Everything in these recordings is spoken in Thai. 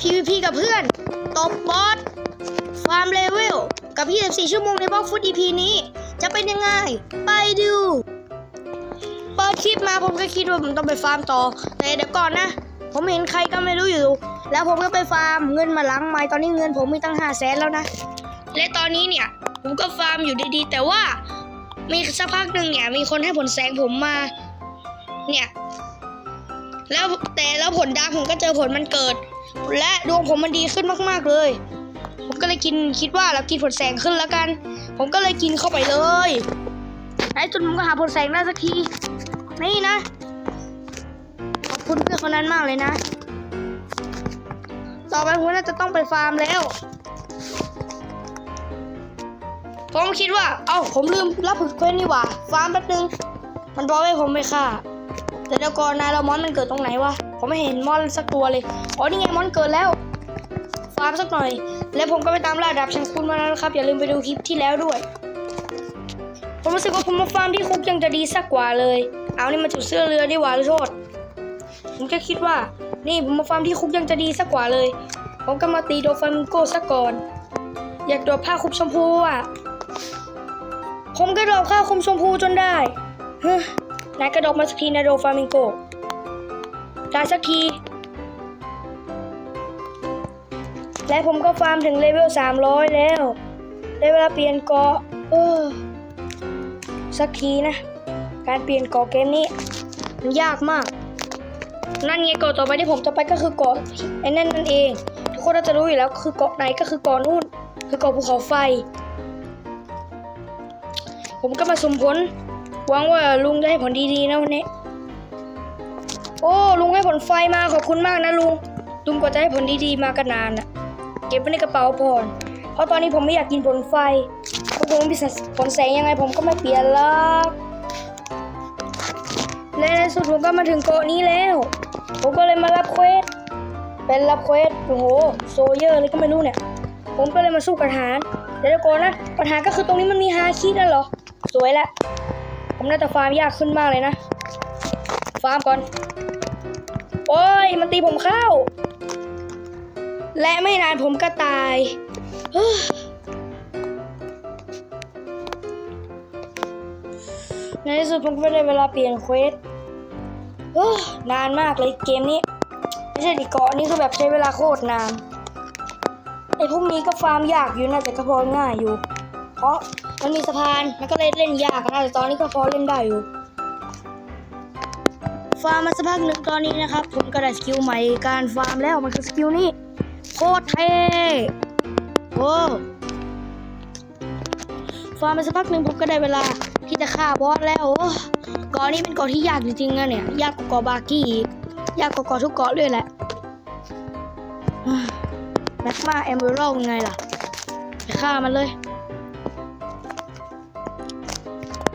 PVP กับเพื่อน ตบบอส ฟาร์มเลเวล กับ 24 ชั่วโมงในบล็อกฟุต EP นี้ จะเป็นยังไง ไปดู เปิดคลิปมาผมก็คิดว่าผมต้องไปฟาร์มต่อ แต่เดี๋ยวก่อนนะ ผมเห็นใครก็ไม่รู้อยู่ แล้วผมก็ไปฟาร์มเงินมาหลังไม้ตอนนี้เงินผมมีตั้งห้าแสนแล้วนะ และตอนนี้เนี่ย ผมก็ฟาร์มอยู่ดีๆ แต่ว่ามีสักพักหนึ่งเนี่ย มีคนให้ผลแสงผมมา เนี่ย แล้วแต่แล้วผลดาผมก็เจอผลมันเกิด และดวงผมมันดีขึ้นมาก ๆเลย ผมก็เลยกินคิดว่าเรากินผลแสงขึ้นแล้วกัน ผมก็เลยกินเข้าไปเลยในสุดผมก็หาผลแสงได้สักทีนี่นะขอบคุณเพื่อนคนนั้นมากเลยนะ ต่อไปผมน่าจะต้องไปฟาร์มแล้วผมคิดว่า เอ้า ผมลืมรับผลเควสนี่หว่า ฟาร์มแป๊บนึง มันบอกให้ผมไปฆ่า แต่เดี๋ยวก่อนนะเรามอนมันเกิดตรงไหนวะผมไม่เห็นมอนสักตัวเลยอ๋อนี่ไงมอนเกิดแล้วฟาร์มสักหน่อย แล้วผมก็ไปตามล่าดาบชังคุณมาแล้วนะครับ อย่าลืมไปดูคลิปที่แล้วด้วย ผมรู้สึกว่าผมมาฟาร์มที่คุกยังจะดีสักกว่าเลย เอานี่มาจุดเสื้อเรือดีกว่าหรือโทษผมแค่คิดว่า นี่ผมมาฟาร์มที่คุกยังจะดีสักกว่าเลย ผมก็มาตีโดฟามิงโก้สักก่อน อยากโดดผ้าคลุมชมพูอะผมก็โดดผ้าคลุมชมพูจนได้เฮ้ นายกระโดดมาสักทีนะโดฟามิงโกได้สักที และผมก็ฟาร์มถึงเลเวล 300 แล้ว ได้เวลาเปลี่ยนเกาะเออสักทีนะ การเปลี่ยนเกาะเกมนี้มันยากมาก นั่นไงเกาะต่อไปที่ผมจะไปก็คือเกาะไอ้นั่นนั่นเอง ทุกคนน่าจะรู้อยู่แล้วคือเกาะไหนก็คือเกาะนู่น คือเกาะภูเขาไฟ ผมก็มาสมผล หวังว่าลุงจะให้ผลดีๆนะวันนี้ โอ้ลุงให้ผลไฟมาขอบคุณมากนะลุง ลุงกว่าจะให้ผลดีๆมากันนานอะเก็บไว้ในกระเป๋าพอนเพราะตอนนี้ผมไม่อยากกินผลไฟ เพราะผมมีผลแสงยังไงผมก็ไม่เปลี่ยนหรอกและในสุดผมก็มาถึงเกาะนี้แล้ว ผมก็เลยมารับเควส เป็นรับเควส โอ้โห โซเยอร์เลยก็ไม่รู้เนี่ย ผมก็เลยมาสู้กับทหาร เดี๋ยวก่อนนะ ปัญหาก็คือตรงนี้มันมีฮาคิดแล้วเหรอ สวยแล้ว ผมน่าจะฟาร์มยากขึ้นมากเลยนะ ฟาร์มก่อน โอ้ย มันตีผมเข้า และไม่นานผมก็ตายในที่สุดผมก็ได้เวลาเปลี่ยนเควสนานมากเลยเกมนี้ ไม่ใช่ดิเกาะนี่คือแบบใช้เวลาโคตรนานไอ้พวกนี้ก็ฟาร์มยากอยู่นะแต่ก็พอง่ายอยู่ เพราะ มันมีสะพาน มันก็เลยเล่นยากนะแต่ตอนนี้ก็พอเล่นได้อยู่ ฟาร์มมาสักพักหนึ่งตอนนี้นะครับ ผมก็ได้สกิลใหม่การฟาร์มแล้วมันคือสกิลนี้โคตรเท่โอ้ฟาร์มมาสักพักหนึ่งผมก็ได้เวลาที่จะฆ่าบอสแล้วโอ้เกาะนี้เป็นเกาะที่ยากจริงๆนะเนี่ย ยากกว่าเกาะบาร์กี้อีก ยากกว่าเกาะทุกเกาะเลยแหละแม็กมาแอมเบอร์ไงล่ะไปฆ่ามันเลย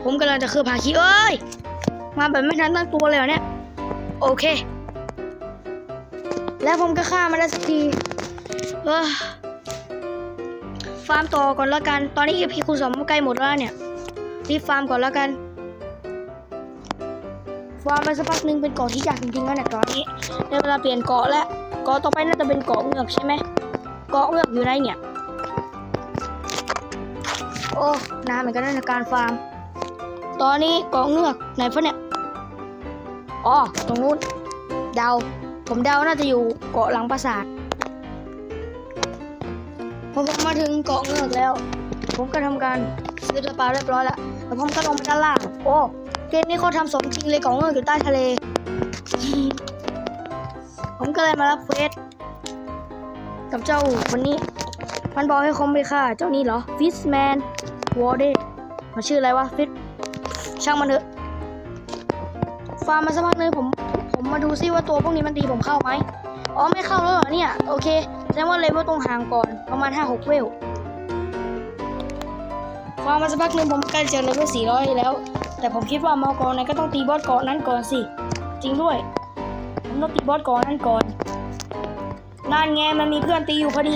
ผมกำลังจะคือผาคีเอ้ย มาแบบไม่ทันตั้งตัวเลยเหรอเนี่ย โอเค แล้วผมก็ฆ่ามันได้สักทีเออฟาร์มต่อก่อนแล้วกัน ตอนนี้พีคูณสองใกล้หมดแล้วเนี่ย รีบฟาร์มก่อนแล้วกัน ฟาร์มไปสักพักหนึ่งเป็นเกาะที่ยากจริงๆแล้วเนี่ยตอนนี้ได้เวลาเปลี่ยนเกาะแล้ว เกาะต่อไปน่าจะเป็นเกาะเงือกใช่ไหม เกาะเงือกอยู่ไหนเนี่ย โอ้ นานเหมือนกันนะในการฟาร์ม ตอนนี้เกาะเงือกไหนฟะเนี่ย อ๋อ ตรงนู้น เดา ผมเดาน่าจะอยู่เกาะหลังปราสาทพอผมมาถึงเกาะเงือกแล้ว ผมก็ทำการซื้อสปาเรียบร้อยแล้วแล้วผมก็ลงไปด้านล่าง โอ้ เกมนี้เขาทำสมจริงเลยเกาะเงือกอยู่ใต้ทะเล ผมก็เลยมารับเฟสกับเจ้าคนนี้ มันบอกให้คอมไปฆ่าเจ้านี่เหรอ Fishman w a r d e มาชื่ออะไรวะ Fish ช่างมันเถอะ ฟาร์มมาสักพักนึงผม ผมมาดูซิว่าตัวพวกนี้มันตีผมเข้าไหมอ๋อไม่เข้าแล้วเหรอเนี่ย โอเคแสดงว่าเลเวลตรงห่างก่อนประมาณ5-6เวล ฟาร์มมาสักพักนึงผมใกล้จะเลเวล400แล้ว แต่ผมคิดว่ามอกรไหนก็ต้องตีบอสเกาะนั้นก่อนสิ จริงด้วย ผมต้องตีบอสเกาะนั้นก่อนนั่นไงมันมีเพื่อนตีอยู่พอดี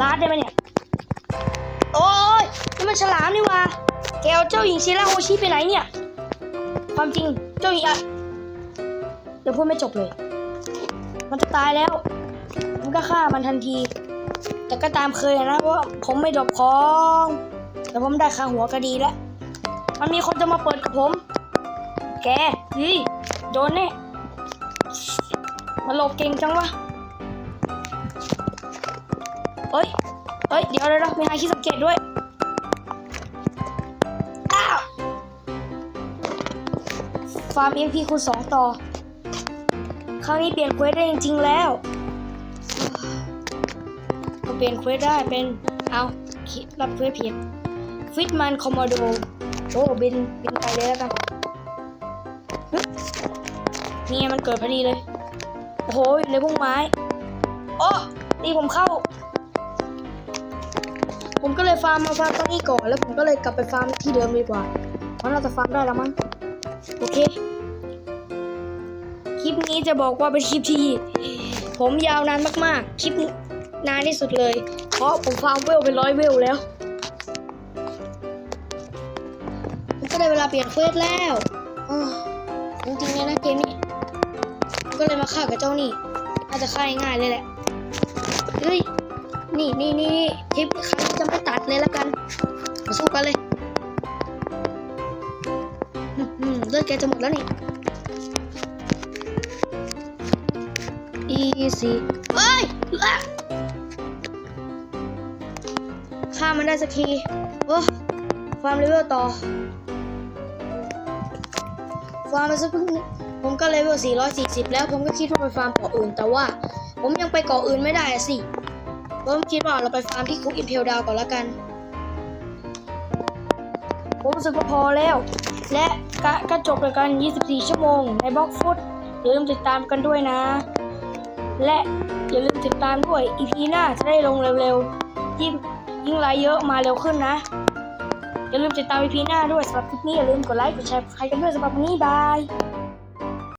ลาดได้ไหมเนี่ย โอ้ยนี่มันฉลามนี่ว่า แกเอาเจ้าหญิงชิราโฮชิไปไหนเนี่ย ความจริงเจ้าหญิงอะเดี๋ยวพูดไม่จบเลย มันจะตายแล้ว ผมก็ฆ่ามันทันที แต่ก็ตามเคยนะว่าผมไม่ดรอปของ แต่ผมได้ค่าหัวก็ดีแล้ว มันมีคนจะมาเปิดกับผม แกยี่โดนแน่มาหลบเก่งจังวะเอ้ยเอ้ย เดี๋ยวเดี๋ยวมีนายคิดสังเกตด้วย ฟาร์มเอ็มพีคูณสองต่อ คราวนี้เปลี่ยนเควสได้จริงๆแล้ว ก็เปลี่ยนเควสได้เป็น เอาคิดรับเควสผิดฟิตมันคอมโมโดโอ้บินบินไปเลยแล้วกันนี่ไงมันเกิดพอดีเลย โอ้โหอยู่ในพุ่งไม้โอ้ตีผมเข้า ผมก็เลยฟาร์มมาฟาร์มตรงนี้ก่อน แล้วผมก็เลยกลับไปฟาร์มที่เดิมดีกว่าเพราะเราจะฟาร์มได้แล้วมั้ง โอเค คลิปนี้จะบอกว่าเป็นคลิปที่ ผมยาวนานมากๆ คลิปนานที่สุดเลย เพราะผมฟาร์มเวลเป็นร้อยเวลแล้วมันก็ได้เวลาเปลี่ยนเควสแล้วจริงๆเนี่ยนะเกมนี้ก็เลยมาฆ่ากับเจ้านี่น่าจจะฆ่าง่ายเลยแหละเฮ้ยนี่นี่นี่คลิปครั้งนี้จะไม่ตัดเลยละกันมาสู้กันเลย เลือดแกจะหมดแล้วนี่ easy เอ้ยอะฆ่ามันได้สักที โอ้ฟาร์มเลเวลต่อ ฟาร์มไปสักพักหนึงผมก็เลเวล 440 แล้วผมก็คิดว่าไปฟาร์มเกาะอื่น แต่ว่าผมยังไปเกาะอื่นไม่ได้สิ ผมคิดว่าเราไปฟาร์มที่คุกอิมเพลดาวก่อนละกัน ผมรู้สึกว่าพอแล้ว และก็ก็จบรายการ 24 ชั่วโมง ในบล็อกฟุตอย่าลืมติดตามกันด้วยนะ และอย่าลืมติดตามด้วยอีพีหน้าจะได้ลงเร็วๆยิ่งยิ่งไลค์เยอะมาเร็วขึ้นนะ อย่าลืมติดตามอีพีหน้าด้วยสำหรับคลิปนี้อย่าลืมกดไลค์กดแชร์ใครกันด้วยสำหรับวันนี้บาย